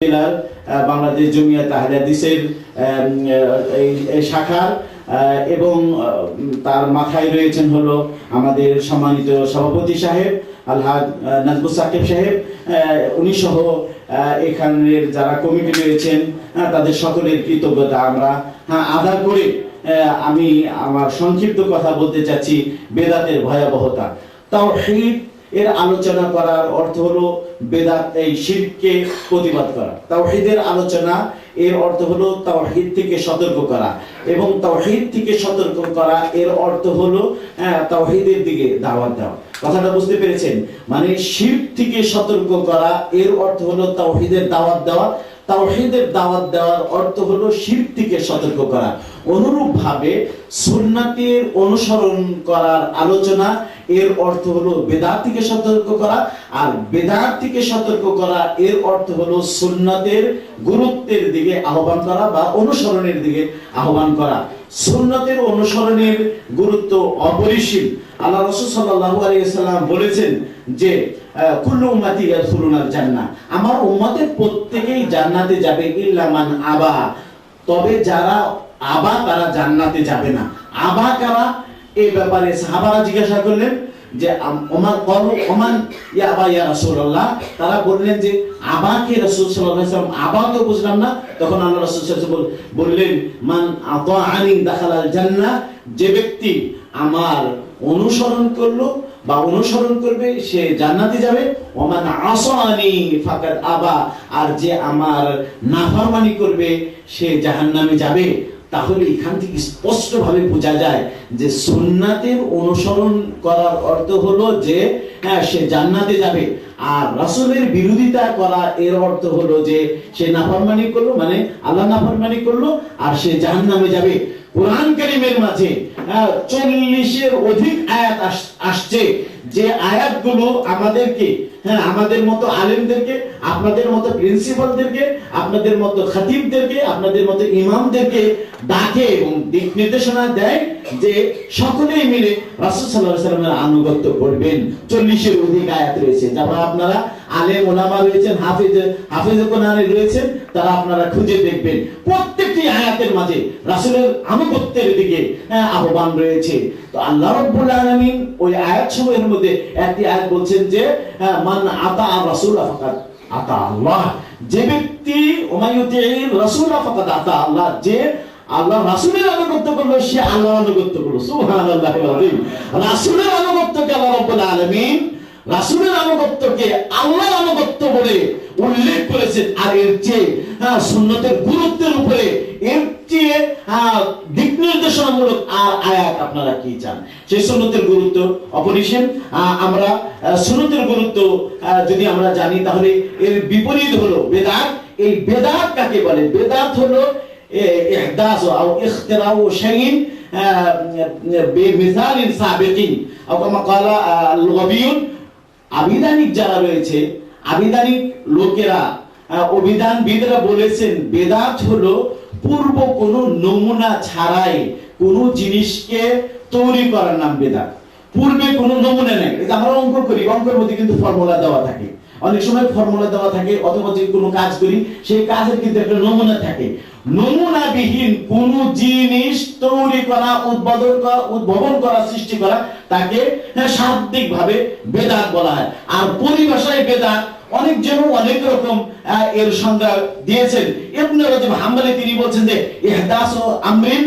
জেলার বাংলাদেশ জমিয়া তাহলে হাদিসের এই শাখার এবং তার মাথায় রয়েছেন হলো আমাদের সম্মানিত সভাপতি সাহেব আলহাজ আহ, নাজবুল সাকিব সাহেব। উনি সহ এখানের যারা কমিটি রয়েছেন তাদের সকলের কৃতজ্ঞতা আমরা হ্যাঁ, আদা করে আমি আমার সংক্ষিপ্ত কথা বলতে চাচ্ছি বেদাতের ভয়াবহতা। তাও এর আলোচনা করার অর্থ হলো বেদাত এই শিরকে প্রতিবাদ করা। তাওহীদের আলোচনা এর অর্থ হলো তাওহীদ থেকে সতর্ক করা। এবং তাওহীদ থেকে সতর্ক করা এর অর্থ হলো হ্যাঁ, তাওহীদের দিকে দাওয়াত দেওয়া। কথাটা বুঝতে পেরেছেন? মানে শিরক থেকে সতর্ক করা এর অর্থ হলো তাওহীদের দাওয়াত দেওয়া। তাওহীদের দাওয়াত দেওয়ার অর্থ হলো শিরক থেকে সতর্ক করা। অনুরূপ ভাবে সুন্নাতের অনুসরণ করার আলোচনা এর অর্থ হলো বেদাত থেকে সতর্ক করা, আর বেদাত থেকে সতর্ক করা এর অর্থ হলো সুন্নাতের গুরুত্বের দিকে আহ্বান করা বা অনুসরণের দিকে আহ্বান করা। সুন্নাতের অনুসরণের গুরুত্ব অপরিসীম। আল্লাহ রাসূল সাল্লাল্লাহু আলাইহি সাল্লাম বলেছেন যে কুল্লু উম্মতি ইয়াদখুলুনাল জান্নাহ আমার উম্মতের প্রত্যেকেই জান্নাতে যাবে ইল্লা মান আবা তবে যারা আবা তারা জান্নাতে যাবে না। আবা কারা? এই ব্যাপারে সাহাবারা জিজ্ঞাসা করলেন যে ওমান কলু ওমান ইয়া আবা, ইয়া রাসূলুল্লাহ? তারা বললেন যে, আবাকে রাসূল সাল্লাল্লাহু আলাইহি ওয়াসাল্লাম আবা তো বুঝলাম না। তখন আল্লাহ রাসূল সাল্লাল্লাহু আলাইহি বললেন, মান আতাআনি দাখালাল জান্নাহ? যে ব্যক্তি আমার অনুসরণ করল বা অনুসরণ করবে, সে জান্নাতে যাবে। ওমান আসানি ফাকাদ আবা। আর যে আমার নাফরমানি করবে, সে জাহান্নামে যাবে। তাহলে এখান থেকে স্পষ্ট ভাবে বোঝা যায় যে সুন্নাতের অনুসরণ করার অর্থ হলো যে হ্যাঁ সে জান্নাতে যাবে। আর রাসূলের বিরোধিতা করা এর অর্থ হলো যে সে নাফরমানি করল মানে আল্লাহ নাফরমানি করল আর সে জাহান্নামে যাবে। কোরআন কারীমের মাঝে হ্যাঁ, চল্লিশের অধিক আয়াত আস- আসছে। যে আয়াতগুলো আমাদেরকে হ্যাঁ আমাদের মতো আলেমদেরকে, আপনাদের মতো প্রিন্সিপালদেরকে আপনাদের মতো খাতিবদেরকে, আপনাদের মতো ইমামদেরকে ডাকে এবং দিক নির্দেশনা দেয় যে সকলেই মিলে রাসুল সাল্লাহ সাল্লামের আনুগত্য করবেন। চল্লিশের অধিক আয়াত রয়েছে। তারপর আপনারা আলেম ওলামা রয়েছেন হাফিজ হাফিজ কোরআনে রয়েছেন তারা আপনারা খুঁজে দেখবেন। প্রত্যেকটি আয়াতের মাঝে রাসূলের আনুগত্যের দিকে হ্যাঁ, আহ্বান রয়েছে। তো আল্লাহ রাব্বুল আলামিন ওই আয়াত সমূহের মধ্যে একটি আয়াত বলছেন যে হ্যাঁ, মান আতা আর রাসূল ফাকাদ আতা আল্লাহ। যে ব্যক্তি ওমায়ুতির রাসূল ফাকাদ আতা আল্লাহ যে আল্লাহ রাসূলের আনুগত্য করল সে আল্লাহর আনুগত্য করল। ওয়া আযীম। রাসূলের আনুগত্যকে আল্লাহ রাব্বুল আলামিন রাসূলের আনুগত্যকে আল্লাহর আনুগত্য বলে উল্লেখ করেছেন। আর এর চেয়ে সুন্নতের গুরুত্বের উপরে এর চেয়ে দিক নির্দেশনামূলক আর আয়াত আপনারা কি চান? সেই সুন্নতের গুরুত্ব অপরিসীম। আমরা সুন্নতের গুরুত্ব যদি আমরা জানি, তাহলে এর বিপরীত হলো বেদাত। এই বেদাত কাকে বলে? বেদাত হলো ইহদাস আও ইখতিরাউ শাইইন সাবিকিন। আও কামা ক্বালা আল লুগাবিয়ুন আবিধানিক যারা রয়েছে, আবিধানিক লোকেরা অভিধানবিদরা বলেছেন, বেদাত হলো পূর্ব কোনো নমুনা ছাড়াই কোনো জিনিসকে তৈরি করার নাম বেদাত। পূর্বে কোনো নমুনা নেই। এটা আমরা অঙ্ক করি, অঙ্কের মধ্যে কিন্তু ফর্মুলা দেওয়া থাকে। অনেক সময় ফর্মুলা দেওয়া থাকে, অথবা যে কোনো কাজ করি, সেই কাজের কিন্তু একটা নমুনা থাকে। নমুনাবিহীন কোন জিনিস তৈরি করা, উদ্বোধন করা, উদ্ভাবন করা, সৃষ্টি করা, তাকে শাব্দিক ভাবে বেদাত বলা হয়। আর পরিভাষায় বেদাত অনেক জন অনেক রকম এর সংজ্ঞা দিয়েছেন। ইবনে রাজব হাম্বলি তিনি বলছেন যে, ইহদাসু আমরিন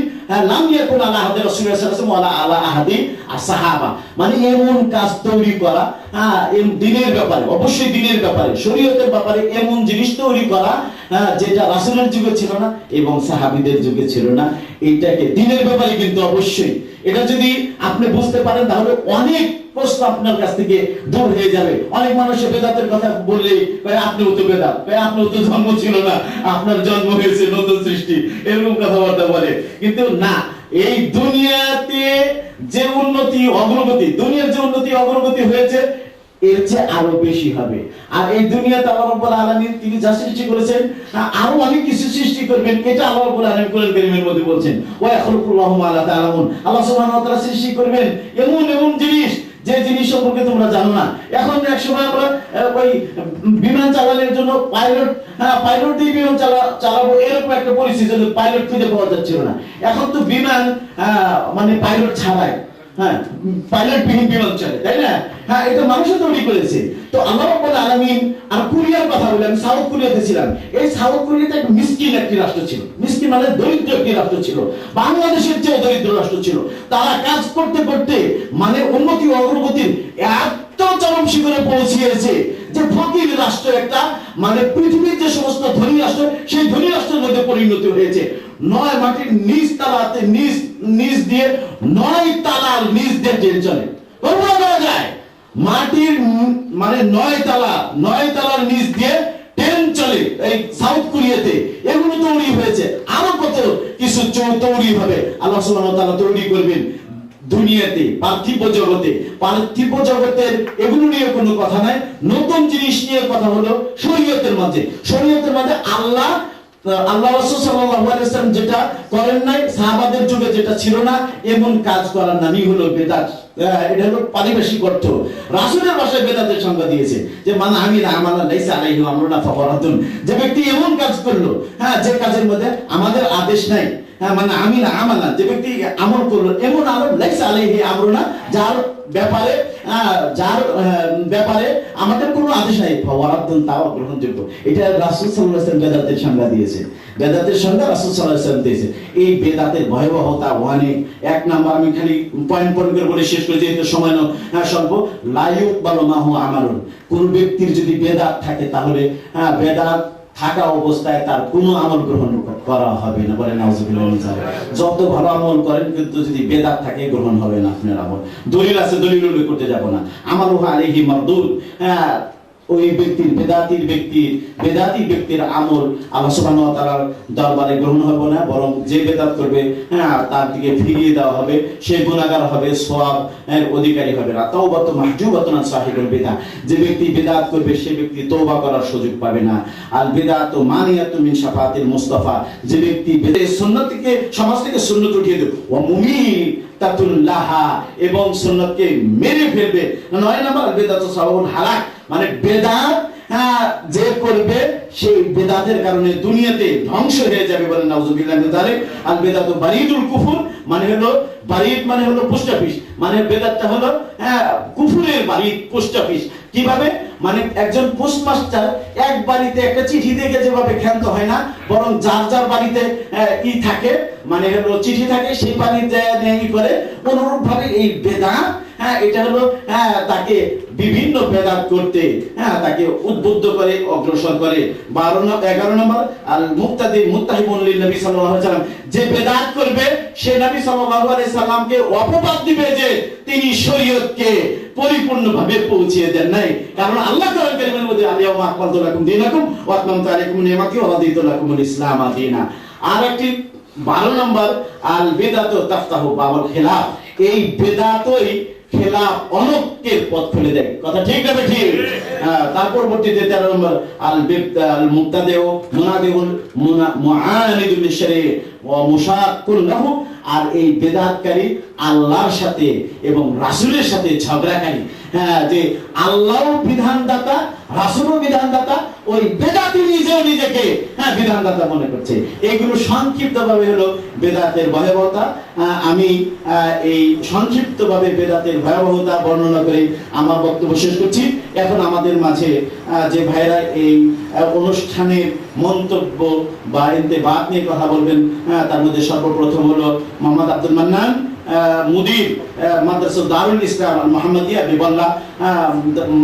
লাম ইয়াকুন আলা আহাদি রাসূলুল্লাহ সাল্লাল্লাহু আলাইহি ওয়ালা আলা আহাদি আসহাবা মানে এমন কাজ তৈরি করা দিনের ব্যাপারে, অবশ্যই দিনের ব্যাপারে, শরীয়তের ব্যাপারে এমন জিনিস তৈরি করা হ্যাঁ, যেটা রাসূলের যুগে ছিল না এবং সাহাবীদের যুগে ছিল না এইটাকে দিনের ব্যাপারে কিন্তু অবশ্যই। এটা যদি আপনি বুঝতে পারেন তাহলে অনেক প্রশ্ন আপনার কাছ থেকে দূর হয়ে যাবে। অনেক মানুষের বেদাতের কথা বললে আপনিও তো বেদাত। আপনার তো জন্ম ছিল না। আপনার জন্ম হয়েছে নতুন সৃষ্টি। এরকম কথাবার্তা বলে। কিন্তু না এই দুনিয়াতে যে উন্নতি অগ্রগতি দুনিয়ার যে উন্নতি অগ্রগতি হয়েছে এর চেয়ে আরও বেশি হবে। আর এই দুনিয়াতে আল্লাহ তিনি যা সৃষ্টি করেছেন আরও অনেক কিছু সৃষ্টি করবেন, এটা আল্লাহ কোরআন মধ্যে বলছেন। আল্লাহ সৃষ্টি করবেন এমন এমন জিনিস, যে জিনিস সম্পর্কে তোমরা জানো না। এখন এক সময় আমরা ওই বিমান চালানোর জন্য পাইলট হ্যাঁ পাইলট দিয়ে বিমান চালা, চালাবো এরকম একটা পরিস্থিতি পাইলট খুঁজে পাওয়া যাচ্ছিল না। এখন তো বিমান মানে পাইলট ছাড়াই। হ্যাঁ হ্যাঁ রাষ্ট্র মানে দরিদ্র একটি রাষ্ট্র ছিল। বাংলাদেশের চেয়ে দরিদ্র রাষ্ট্র ছিল। তারা কাজ করতে করতে মানে উন্নতি অগ্রগতির এত চরম শিখরে পৌঁছিয়েছে যে ফকির রাষ্ট্র একটা মানে পৃথিবীর যে সমস্ত ধনী রাষ্ট্র, সেই ধনী রাষ্ট্রের মধ্যে পরিণতি হয়েছে। নয় মাটির নিচ তালাতে নিচ নিচ দিয়ে, নয় তালার নিচ দিয়ে ট্রেন চলে। কল্পনা যায়, মাটির মানে নয় তালা, নয় তালার নিচ দিয়ে ট্রেন চলে এই সাউথ কোরিয়াতে। এগুলো তৈরি হয়েছে। আরও কত কিছু তৈরি হবে। আল্লাহ সুবহানাহু তাআলা তৈরি করবেন দুনিয়াতে, পার্থিব জগতে। পার্থিব জগতের এগুলো নিয়ে কোনো কথা নাই। নতুন জিনিস নিয়ে কথা হলো শরীয়তের মাঝে। শরীয়তের মাঝে আল্লাহ আল্লাহ যেটা করেন নাই, সাহাবাদের যুগে যেটা ছিল না, এমন কাজ করার নামই হলো বেদাত। এটা হলো পারিবেশিক অর্থ। রাসূলের ভাষায় বেদাতের সংজ্ঞা দিয়েছে যে মানে আমি না আমালা লাইসা আলাইহি আমরুনা যে ব্যক্তি এমন কাজ করল হ্যাঁ যে কাজের মধ্যে আমাদের আদেশ নাই মানে আমি না আমালা যে ব্যক্তি আমল করল এমন আলাইহি আমরুনা যার ব্যাপারে যার ব্যাপারে আমাদের কোনো আদেশ নাই। তাও গ্রহণযোগ্য। এটা রাসূল সাল্লাল্লাহু আলাইহি বেদাতের সংজ্ঞা দিয়েছে। বেদাতের সংজ্ঞা রাসূল সাল্লাল্লাহু আলাইহি এই বেদাতের ভয়াবহতা অনেক এক নাম্বার আমি খালি পয়েন্ট পয়েন্ট করে বলে শেষ করে সময় ন- হ্যাঁ, স্বল্প। লায়ুক বালো মাহু আমালুন। কোন ব্যক্তির যদি বেদাত থাকে তাহলে হ্যাঁ বেদাত থাকা অবস্থায় তার কোনো আমল গ্রহণ করা হবে না। বলে নাউজুবিল্লাহ যত ভালো আমল করেন, কিন্তু যদি বেদাত থাকে, গ্রহণ হবে না আপনার আমল। দলিল আছে দলিল করতে যাব না। আমার আলাইহি মারদুদ। হ্যাঁ ওই ব্যক্তির, বেদাতির ব্যক্তির বেদাতি ব্যক্তির আমল আল্লাহ সুবহানাহু ওয়া তাআলার দরবারে গ্রহণ হবে না, বরং যে বেদাত করবে হ্যাঁ তার দিকে ফিরিয়ে দেওয়া হবে, সে গুনাহগার হবে, সওয়াব এর অধিকারী হবে না। তাওবাত মাহজুবাতুন আন সাহিবুল বিদআ। যে ব্যক্তি বেদাত করবে, সে ব্যক্তি তওবা করার সুযোগ পাবে না। আল বিদআতু মানিয়াতু মিন শাফাতিল মুস্তাফা। যে ব্যক্তি বেদে সুন্নাত থেকে, সমাজ থেকে সুন্নাত উঠিয়ে দেবে। ওয়া মুমিত তাতুল্লাহা এবং সুন্নতকে মেরে ফেলবে। নয় নাম্বার বেদাত সাবাবুল হালাক। মানে বেদাত হ্যাঁ, যে করবে সেই বেদাতের কারণে দুনিয়াতে ধ্বংস হয়ে যাবে বলে নাউজুবিল্লাহ যালিক আল বেদাত বারিদুল কুফর মানে হলো বারিদ মানে হলো পোস্ট অফিস। মানে বেদাতটা হলো হ্যাঁ কুফুরের বারিদ পোস্ট অফিস। কীভাবে? মানে একজন পোস্টমাস্টার এক বাড়িতে একটা চিঠি দেখে যেভাবে ক্ষান্ত হয় না বরং যার যার বাড়িতে ই থাকে মানে হলো চিঠি থাকে সেই বাড়িতে ই করে অনুরূপ ভাবে এই বেদাত হ্যাঁ এটা হলো হ্যাঁ তাকে বিভিন্ন বেদাত করতে হ্যাঁ তাকে উদ্বুদ্ধ করে, অগ্রসর করে। বারো এগারো নম্বর আল মুক্তাদি মুত্তাহিবুন লিল নবী সাল্লাম, যে বেদাত করবে, সে নবী আলাইহি সাল্লামকে অপবাদ দিবে যে তিনি শরীয়তকে পরিপূর্ণভাবে পৌঁছিয়ে দেন নাই। কারণ আল্লাহ কোরআন কারীমের মধ্যে ইসলাম আর একটি বারো নম্বর আল বেদাত তাফতাহু বাবুল এই বেদাতই খেলাফ অনক্যের পথ খুলে দেয়। কথা ঠিক আছে ঠিক। হ্যাঁ, তার পরবর্তীতে তেরো নম্বর আল বিব- আল মুক্তাদেও মুনাদেউল মুনা মুআনিদুল লিশরি ওয়া মুশাক্কুল লাহু আর এই বেদাতকারী আল্লাহর সাথে এবং রাসুলের সাথে ঝগড়াকারী হ্যাঁ যে আল্লাহও বিধানদাতা রাসূলও বিধানদাতা, ওই বেদাতি নিজেও নিজেকে হ্যাঁ বিধানদাতা মনে করছে। এগুলো সংক্ষিপ্তভাবে হলো বেদাতের ভয়াবহতা। আমি এই সংক্ষিপ্তভাবে বেদাতের ভয়াবহতা বর্ণনা করে আমার বক্তব্য শেষ করছি। এখন আমাদের মাঝে যে ভাইরা এই অনুষ্ঠানের মন্তব্য বা এতে বাদ নিয়ে কথা বলবেন তার মধ্যে সর্বপ্রথম হলো মোহাম্মদ আব্দুল মান্নান। মুদির মাদ্রাসা দারুল ইসলাম মোহাম্মদিয়া বিবল্লা